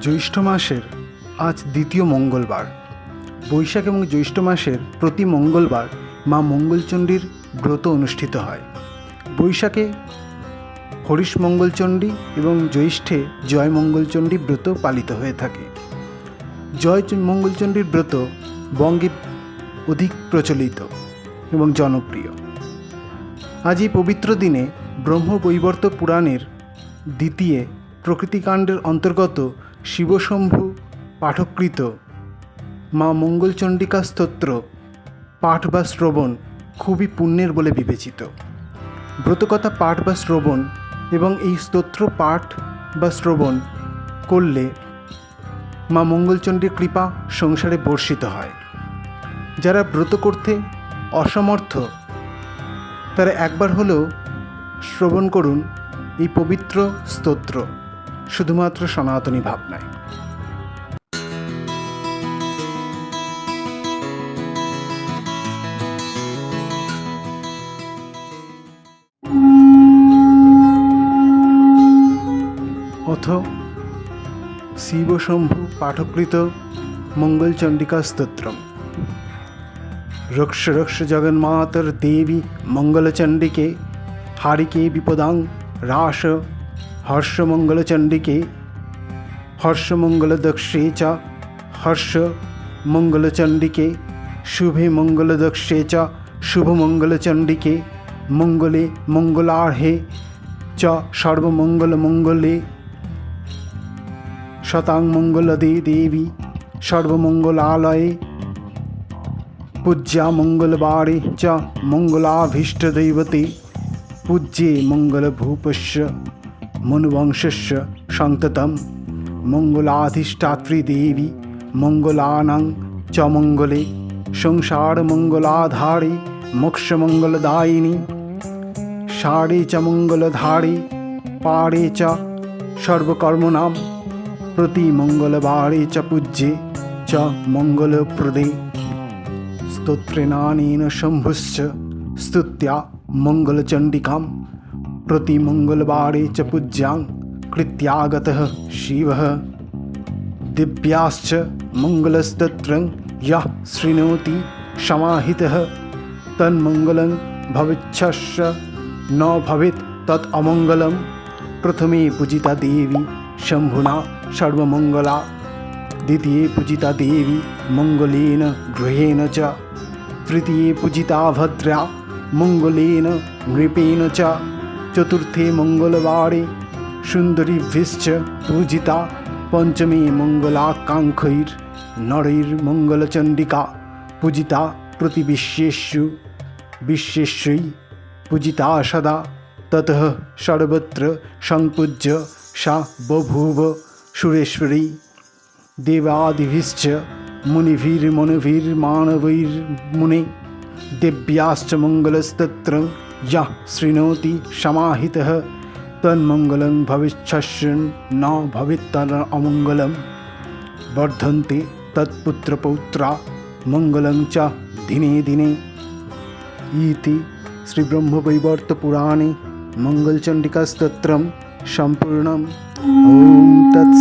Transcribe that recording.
জ্যৈষ্ঠ মাসের আজ দ্বিতীয় মঙ্গলবার। বৈশাখ এবং জ্যৈষ্ঠ মাসের প্রতি মঙ্গলবার মা মঙ্গলচণ্ডীর ব্রত অনুষ্ঠিত হয়। বৈশাখে হরিশ মঙ্গলচণ্ডী এবং জ্যৈষ্ঠে জয় মঙ্গলচণ্ডী ব্রত পালিত হয়ে থাকে। জয় মঙ্গলচণ্ডীর ব্রত বঙ্গে অধিক প্রচলিত এবং জনপ্রিয়। আজ এই পবিত্র দিনে ব্রহ্মবৈবর্ত পুরাণের দ্বিতীয় প্রকৃতিকাণ্ডের অন্তর্গত শিবশম্ভু পাঠকৃত। মা মঙ্গলচণ্ডিকা স্তোত্র, পাঠ বা শ্রবণ খুবই পুণ্যের বলে বিবেচিত। ব্রতকথা পাঠ বা শ্রবণ এবং এই স্তোত্র পাঠ বা শ্রবণ করলে মা মঙ্গলচণ্ডীর কৃপা সংসারে বর্ষিত হয়। যারা ব্রত করতে অসমর্থ, তারা একবার হলেও শ্রবণ করুন এই পবিত্র স্তোত্র। শুধুমাত্র সনাতনী ভাবনায়। অথ শিবশম্ভু পাঠকৃত মঙ্গলচণ্ডিকা স্তোত্রম। রক্ষ রক্ষ জগন্মাতর দেবী মঙ্গলচণ্ডিকে, হারিকে বিপদাং রাস হর্ষমঙ্গলচণ্ডিকে হর্ষমঙ্গলদক্ষে চ হর্ষ মঙ্গলচণ্ডিকে শুভে মঙ্গলদক্ষে চ শুভমঙ্গলচণ্ডিকে, মঙ্গলে মঙ্গলার্হে চ সর্বমঙ্গলমঙ্গলে শতাং মঙ্গলদে দেবী সর্বমঙ্গলালয়ে পূজ্যা মঙ্গলবারে চ মনুবংশস্য সন্ততম মঙ্গলাধিষ্ঠাত্রী দেবী, মঙ্গলানাং চ মঙ্গলে, সংসার মঙ্গলাধারী মোক্ষমঙ্গলদায়িনী সারে চ মঙ্গলধারে, পারে চ সর্বকর্মণাম প্রতি মঙ্গলবারে চ পূজ্যে, চ মঙ্গলপ্রদে। স্তোত্রে নানেন শম্ভুশ্চ, স্তুত্যা মঙ্গলচণ্ডিকাম প্রতি মঙ্গলবারে চ পূজ্যাং কৃত্যাগত শিব দিব্যাশ্চ মঙ্গলস্তত্রং ইহ শৃণোতি সমাহিত তন্মঙ্গলং ভবিচ্ছস্য ন ভবিত তৎ অমঙ্গলম প্রথমে পূজিতা দেবী শম্ভুনা সর্বমঙ্গলা দ্বিতীয়ে পূজিতা দেবী মঙ্গলেন গৃহেণ চ তৃতীয়ে পূজিতা ভদ্রা মঙ্গলেন নৃপেণ চ চতুর্থে মঙ্গলবারে সুন্দরী ভিশ্চ পূজিতা পঞ্চমী মঙ্গলাকাঙ্ক্ষীর নরীর মঙ্গলচণ্ডিকা পূজিতা প্রতি বিশ্বেষু বিশ্বেশ্বই পূজিতা সদা তত সর্বত্র সংপূজ্য সা বভূব সুরেশ্বরী দেবাদিভিশ্চ মুনিভীর মনুভির মানবীর মুনে দেব্যাশ্চ মঙ্গলস্তত্র यः शृणोति समाहितः तन्मङ्गलं भविष्यस्य न भवेत्तर अमङ्गलं। वर्धन्ते तत्पुत्रपौत्रा, मङ्गलं च दिने दिने। इति श्रीब्रह्मवैवर्तपुराणे मङ्गलचण्डिकास्तोत्रं सम्पूर्णम्। ॐ तत्सत्